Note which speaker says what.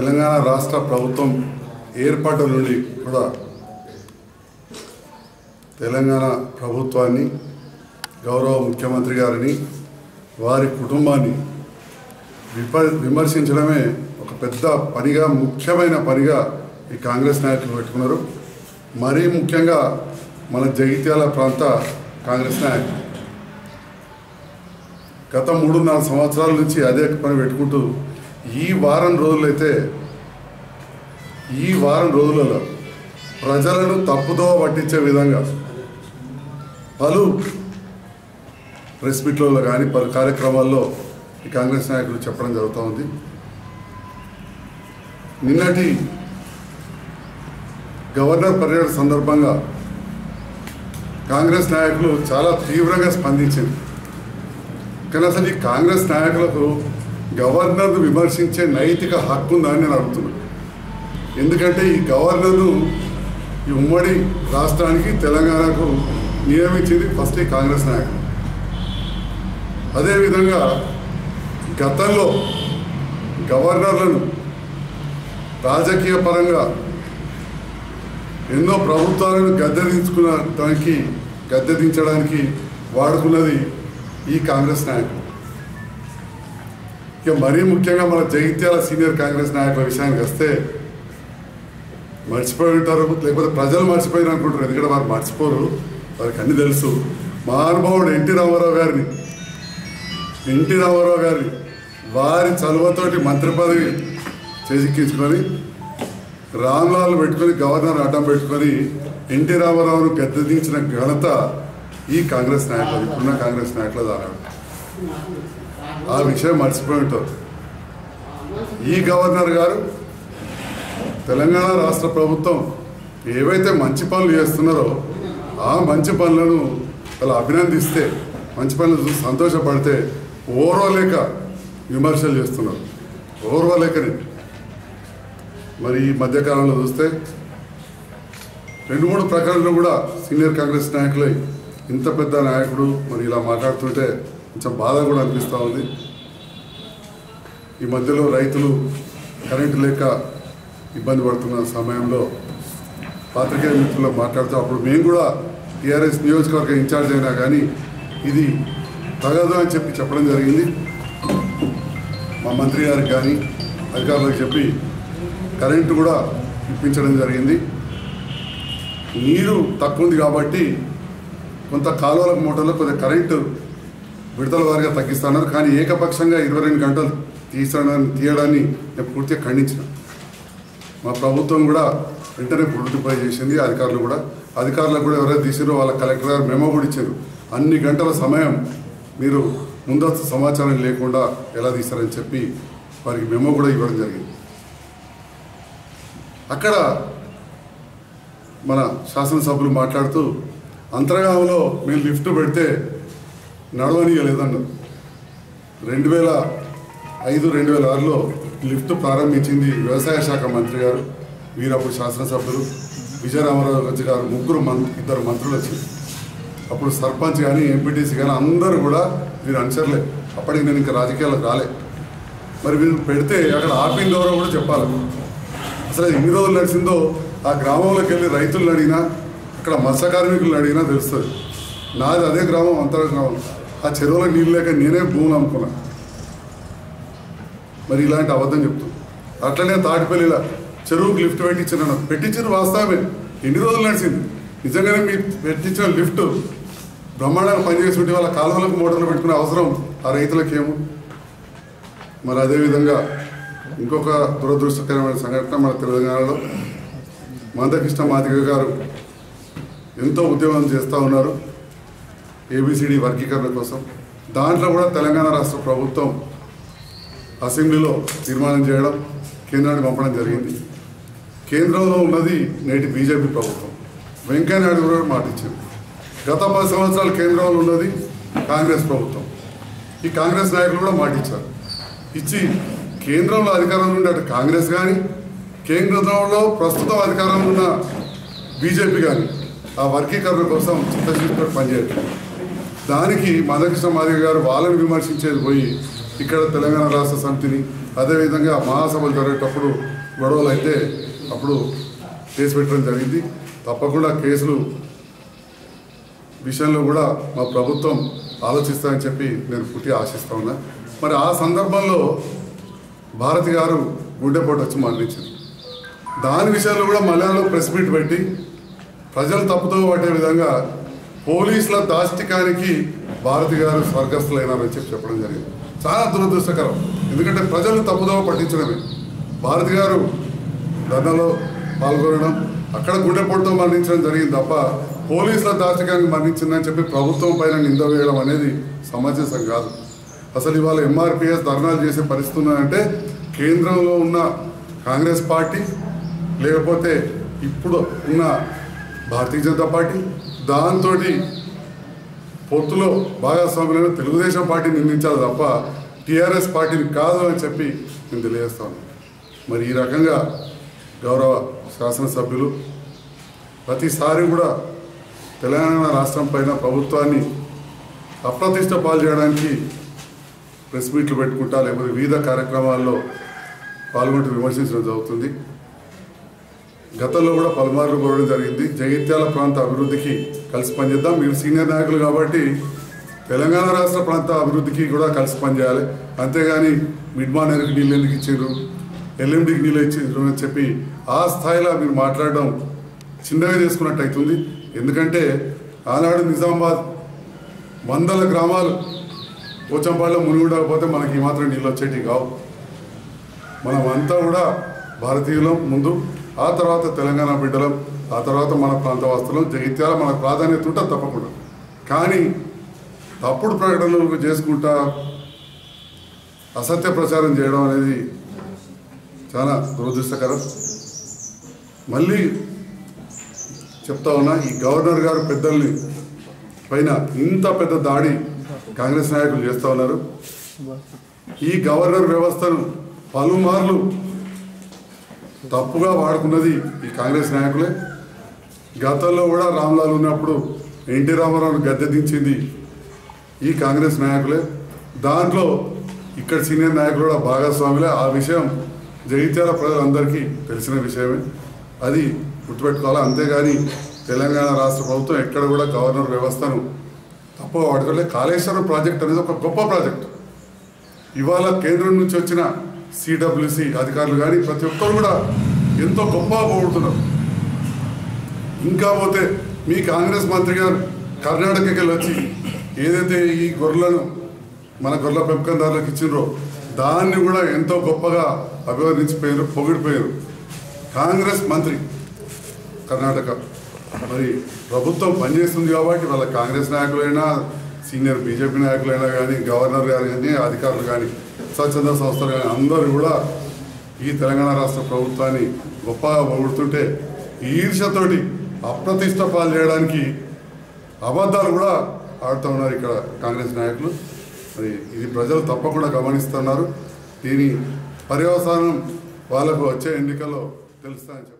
Speaker 1: తెలంగాణ రాష్ట్ర ప్రభుత్వం ఏర్పాటు నుండి కూడా తెలంగాణ ప్రభుత్వాన్ని గౌరవ ముఖ్యమంత్రి గారిని వారి కుటుంబాన్ని విప విమర్శించడమే ఒక పెద్ద పనిగా ముఖ్యమైన పనిగా ఈ కాంగ్రెస్ నాయకులు పెట్టుకున్నారు. మరీ ముఖ్యంగా మన జగిత్యాల ప్రాంత కాంగ్రెస్ నాయకులు. గత మూడున్నర సంవత్సరాల నుంచి అదే పని పెట్టుకుంటూ ఈ వారం రోజులైతే ఈ వారం రోజులలో ప్రజలను తప్పుదో పట్టించే విధంగా పలు ప్రెస్ మీట్లలో కానీ పలు కార్యక్రమాల్లో ఈ కాంగ్రెస్ నాయకులు చెప్పడం జరుగుతూ ఉంది. నిన్నటి గవర్నర్ పర్యటన సందర్భంగా కాంగ్రెస్ నాయకులు చాలా తీవ్రంగా స్పందించింది. కానీ అసలు ఈ కాంగ్రెస్ నాయకులకు గవర్నర్ను విమర్శించే నైతిక హక్కు ఉందని నేను అడుగుతున్నాను ఎందుకంటే ఈ గవర్నర్ను ఈ ఉమ్మడి రాష్ట్రానికి తెలంగాణకు నియమించింది ఫస్ట్ ఈ కాంగ్రెస్ నాయకులు అదేవిధంగా గతంలో గవర్నర్లను రాజకీయ పరంగా ఎన్నో ప్రభుత్వాలను గద్దెదించుకున్న దానికి గద్దెదించడానికి వాడుకున్నది ఈ కాంగ్రెస్ నాయకులు ఇక మరీ ముఖ్యంగా మన జగిత్యాల సీనియర్ కాంగ్రెస్ నాయకుల విషయానికి వస్తే మర్చిపోయి ఉంటారు లేకపోతే ప్రజలు మర్చిపోయారు అనుకుంటారు ఎందుకంటే వారు మర్చిపోరు వారికి అన్ని తెలుసు మహానుభావుడు ఎన్టీ రామారావు గారిని ఎన్టీ రామారావు గారిని వారి చలువతోటి మంత్రి పదవి చేజిక్కించుకొని రామ్లాల్ పెట్టుకొని గవర్నర్ అడ్డం పెట్టుకొని ఎన్టీ రామారావును గద్దెదించిన ఘనత ఈ కాంగ్రెస్ నాయకులు ఇప్పుడున్న కాంగ్రెస్ నాయకులు దాని ఆ విషయం మర్చిపోయి ఉంటారు ఈ గవర్నర్ గారు తెలంగాణ రాష్ట్ర ప్రభుత్వం ఏవైతే మంచి పనులు చేస్తున్నారో ఆ మంచి పనులను అలా అభినందిస్తే మంచి పనులు చూసి సంతోషపడితే ఓర్వలేక విమర్శలు చేస్తున్నారు. ఓర్వలేకని. మరి ఈ మధ్యకాలంలో చూస్తే రెండు మూడు ప్రకటనలు కూడా సీనియర్ కాంగ్రెస్ నాయకులై ఇంత పెద్ద నాయకుడు మరి ఇలా మాట్లాడుతుంటే కొంచెం బాధ కూడా అనిపిస్తూ ఉంది. ఈ మధ్యలో రైతులు కరెంటు లేక ఇబ్బంది పడుతున్న సమయంలో పాత్రికేయ మిత్రులు మాట్లాడుతూ అప్పుడు మేము కూడా టీఆర్ఎస్ నియోజకవర్గ ఇన్ఛార్జ్ అయినా కానీ ఇది తగదు అని చెప్పి చెప్పడం జరిగింది. మా మంత్రి గారికి కానీ అధికారులకు చెప్పి కరెంటు కూడా ఇప్పించడం జరిగింది. నీరు తక్కువ ఉంది కాబట్టి కొంత కాలువల మోటార్లో కొంత కరెంటు విడుదల వారిగా తగ్గిస్తున్నారు. కానీ ఏకపక్షంగా ఇరవై రెండు గంటలు తీసడానికి తీయడాన్ని నేను పూర్తిగా ఖండించిన. మా ప్రభుత్వం కూడా వెంటనే ప్రొడ్యూటిఫై చేసింది. అధికారులు కూడా. అధికారులకు కూడా ఎవరైతే తీసారో వాళ్ళ కలెక్టర్ గారు మెమో కూడా ఇచ్చారు. అన్ని గంటల సమయం మీరు ముందస్తు సమాచారం లేకుండా ఎలా తీశారని చెప్పి వారికి మెమో కూడా ఇవ్వడం జరిగింది. అక్కడ మన శాసనసభ్యులు మాట్లాడుతూ అంతర్గామంలో మేము లిఫ్ట్ పెడితే నడవనియలేదన్నారు రెండు వేల ఐదు రెండు వేల ఆరులో లిఫ్ట్ ప్రారంభించింది వ్యవసాయ శాఖ మంత్రి గారు వీరప్పుడు శాసనసభ్యులు విజయరామరావు గజ్జి గారు ముగ్గురు మం ఇద్దరు మంత్రులు వచ్చి అప్పుడు సర్పంచ్ కానీ ఎంపీటీసీ కానీ అందరూ కూడా వీరు అనుసరలే అప్పటికి నేను ఇంకా రాజకీయాలకు రాలే. మరి మీరు పెడితే అక్కడ ఆపింది ఎవరో కూడా చెప్పాలి. అసలు ఎన్ని రోజులు నడిచిందో ఆ గ్రామంలోకి వెళ్ళి రైతులను అడిగినా అక్కడ మత్స్య కార్మికులను అడిగినా తెలుస్తుంది. నాది అదే గ్రామం అంతర గ్రామం. ఆ చెరువులో నీళ్ళు లేక నేనే భూములు అమ్ముకున్నా. మరి ఇలాంటి అబద్ధం చెప్తాను అట్లనే తాటిపల్లిలా చెరువుకి లిఫ్ట్ పెట్టించిన పెట్టించిన వాస్తవమే. ఎన్ని రోజులు నడిచింది? నిజంగానే మీ పెట్టించిన లిఫ్ట్ బ్రహ్మాండంగా పనిచేసి వాళ్ళ కాలువలకు మోటార్లు పెట్టుకునే అవసరం ఆ రైతులకు ఏమో మరి అదేవిధంగా ఇంకొక దురదృష్టకరమైన సంఘటన మన తెలంగాణలో. మందకృష్ణ మాదిగ గారు ఎంతో ఉద్యోగం చేస్తూ ఉన్నారు. ఏబిసిడి వర్గీకరణ కోసం దాంట్లో కూడా తెలంగాణ రాష్ట్ర ప్రభుత్వం అసెంబ్లీలో తీర్మానం చేయడం కేంద్రానికి పంపడం జరిగింది. కేంద్రంలో ఉన్నది నేటి బీజేపీ ప్రభుత్వం. వెంకయ్యనాయుడు కూడా మాట ఇచ్చింది గత పది సంవత్సరాలు కేంద్రంలో ఉన్నది కాంగ్రెస్ ప్రభుత్వం. ఈ కాంగ్రెస్ నాయకులు కూడా మాట ఇచ్చారు. ఇచ్చి కేంద్రంలో అధికారంలో ఉండే అటు కాంగ్రెస్ కానీ కేంద్రంలో ప్రస్తుతం అధికారంలో ఉన్న బీజేపీ కానీ ఆ వర్గీకరణ కోసం చిత్తశుద్ధితో పనిచేయట్లేదు. దానికి మదకృష్ణ మాదిగ గారు వాళ్ళని విమర్శించేది పోయి ఇక్కడ తెలంగాణ రాష్ట్ర సమితిని అదేవిధంగా మహాసభలు జరిగేటప్పుడు గొడవలు అయితే అప్పుడు కేసు పెట్టడం జరిగింది. తప్పకుండా కేసులు విషయంలో కూడా మా ప్రభుత్వం ఆలోచిస్తామని చెప్పి నేను పుట్టి ఆశిస్తా ఉన్నా. మరి ఆ సందర్భంలో భారతి గారు గుండెపోటు వచ్చి మరణించింది దాని విషయంలో కూడా మలయాళంలో ప్రెస్ మీట్ పెట్టి ప్రజలు తప్పుతో పట్టే విధంగా పోలీసుల దాష్టికానికి భారతి గారు స్వర్గస్థులైనారని చెప్పి చెప్పడం జరిగింది. చాలా దురదృష్టకరం. ఎందుకంటే ప్రజలు తప్పుదోవ పట్టించడమే. భారతి గారు ధర్నాలో పాల్గొనడం అక్కడ గుండెపోటుతో మరణించడం జరిగింది తప్ప పోలీసుల దాష్టికానికి మరణించిందని చెప్పి ప్రభుత్వం పైన నింద వేయడం అనేది సమంజసం కాదు. అసలు ఇవాళ ఎంఆర్పిఎస్ ధర్నాలు చేసే పరిస్థితి ఉన్నదంటే కేంద్రంలో ఉన్న కాంగ్రెస్ పార్టీ లేకపోతే ఇప్పుడు ఉన్న భారతీయ జనతా పార్టీ దాంతో పొత్తులో భాగస్వాములైన తెలుగుదేశం పార్టీని నిందించాలి తప్ప టీఆర్ఎస్ పార్టీని కాదు అని చెప్పి నేను తెలియజేస్తాను మరి ఈ రకంగా గౌరవ శాసనసభ్యులు ప్రతిసారి కూడా తెలంగాణ రాష్ట్రం పైన ప్రభుత్వాన్ని అప్రతిష్ట పాలు చేయడానికి ప్రెస్ మీట్లు పెట్టుకుంటా లేకపోతే వివిధ కార్యక్రమాల్లో పాల్గొంటూ విమర్శించడం జరుగుతుంది. గతంలో కూడా పలుమార్లు కోరడం జరిగింది. జగిత్యాల ప్రాంత అభివృద్ధికి కలిసి పనిచేద్దాం. మీరు సీనియర్ నాయకులు కాబట్టి తెలంగాణ రాష్ట్ర ప్రాంత అభివృద్ధికి కూడా కలిసి పనిచేయాలి. అంతేగాని మిడ్ మానేర్కి నీళ్ళు ఎందుకు ఇచ్చారు ఎల్ఎండికి నీళ్ళు ఇచ్చారు అని చెప్పి ఆ స్థాయిలో మీరు మాట్లాడడం చిన్నగా చేసుకున్నట్టు అవుతుంది. ఎందుకంటే ఆనాడు నిజామాబాద్ వందల గ్రామాలు పోచంపాడులో మునిగుండకపోతే మనకి ఈ మాత్రం నీళ్ళు వచ్చేటివి కావు. మనం అంతా కూడా భారతీయులం ముందు. ఆ తర్వాత తెలంగాణ బిడ్డలం ఆ తర్వాత మన ప్రాంత వాస్తులం జగిత్యాల మన ప్రాధాన్యత ఉంటుంది తప్పకుండా. కానీ తప్పుడు ప్రకటనలు చేసుకుంటా అసత్య ప్రచారం చేయడం అనేది చాలా దురదృష్టకరం. మళ్ళీ చెప్తా ఉన్నా ఈ గవర్నర్ గారు పెద్దల్ని పైన ఇంత పెద్ద దాడి కాంగ్రెస్ నాయకులు చేస్తూ ఉన్నారు. ఈ గవర్నర్ వ్యవస్థను పలుమార్లు తప్పుగా వాడుకున్నది ఈ కాంగ్రెస్ నాయకులే. గతంలో కూడా రామ్లాల్ ఉన్నప్పుడు ఎన్టీ రామారావును గద్దె దించింది ఈ కాంగ్రెస్ నాయకులే. దాంట్లో ఇక్కడ సీనియర్ నాయకులు కూడా భాగస్వాములే. ఆ విషయం జగిత్యాల ప్రజలందరికీ తెలిసిన విషయమే. అది గుర్తుపెట్టుకోవాలి? అంతేగాని తెలంగాణ రాష్ట్ర ప్రభుత్వం ఎక్కడ కూడా గవర్నర్ వ్యవస్థను తప్పుగా వాడుకోలే కాళేశ్వరం ప్రాజెక్ట్ అనేది ఒక గొప్ప ప్రాజెక్ట్. ఇవాళ కేంద్రం నుంచి వచ్చిన సిడబ్ల్యూసి అధికారులు కానీ ప్రతి ఒక్కరు కూడా ఎంతో గొప్పగా పోగొడుతున్నారు. ఇంకా పోతే మీ కాంగ్రెస్ మంత్రి గారు కర్ణాటకకి వెళ్ళి వచ్చి ఏదైతే ఈ గొర్రెలను మన గొర్రెల పెంపకందారులకు ఇచ్చినరో దాన్ని కూడా ఎంతో గొప్పగా అభివర్ణించిపోయారు పొగిడిపోయారు కాంగ్రెస్ మంత్రి కర్ణాటక. మరి ప్రభుత్వం పనిచేస్తుంది కాబట్టి వాళ్ళ కాంగ్రెస్ నాయకులైనా సీనియర్ బీజేపీ నాయకులైనా కానీ గవర్నర్ గారు కానీ అధికారులు కానీ స్వచ్ఛంద సంస్థలు కానీ అందరూ కూడా ఈ తెలంగాణ రాష్ట్ర ప్రభుత్వాన్ని గొప్పగా పొగుడుతుంటే ఈర్షతోటి అప్రతిష్ట పాలు చేయడానికి అబద్ధాలు కూడా ఆడుతూ ఉన్నారు ఇక్కడ కాంగ్రెస్ నాయకులు. మరి ఇది ప్రజలు తప్పకుండా గమనిస్తున్నారు. దీని పర్యవసానం వాళ్ళకు వచ్చే ఎన్నికల్లో తెలుస్తా అని చెప్పి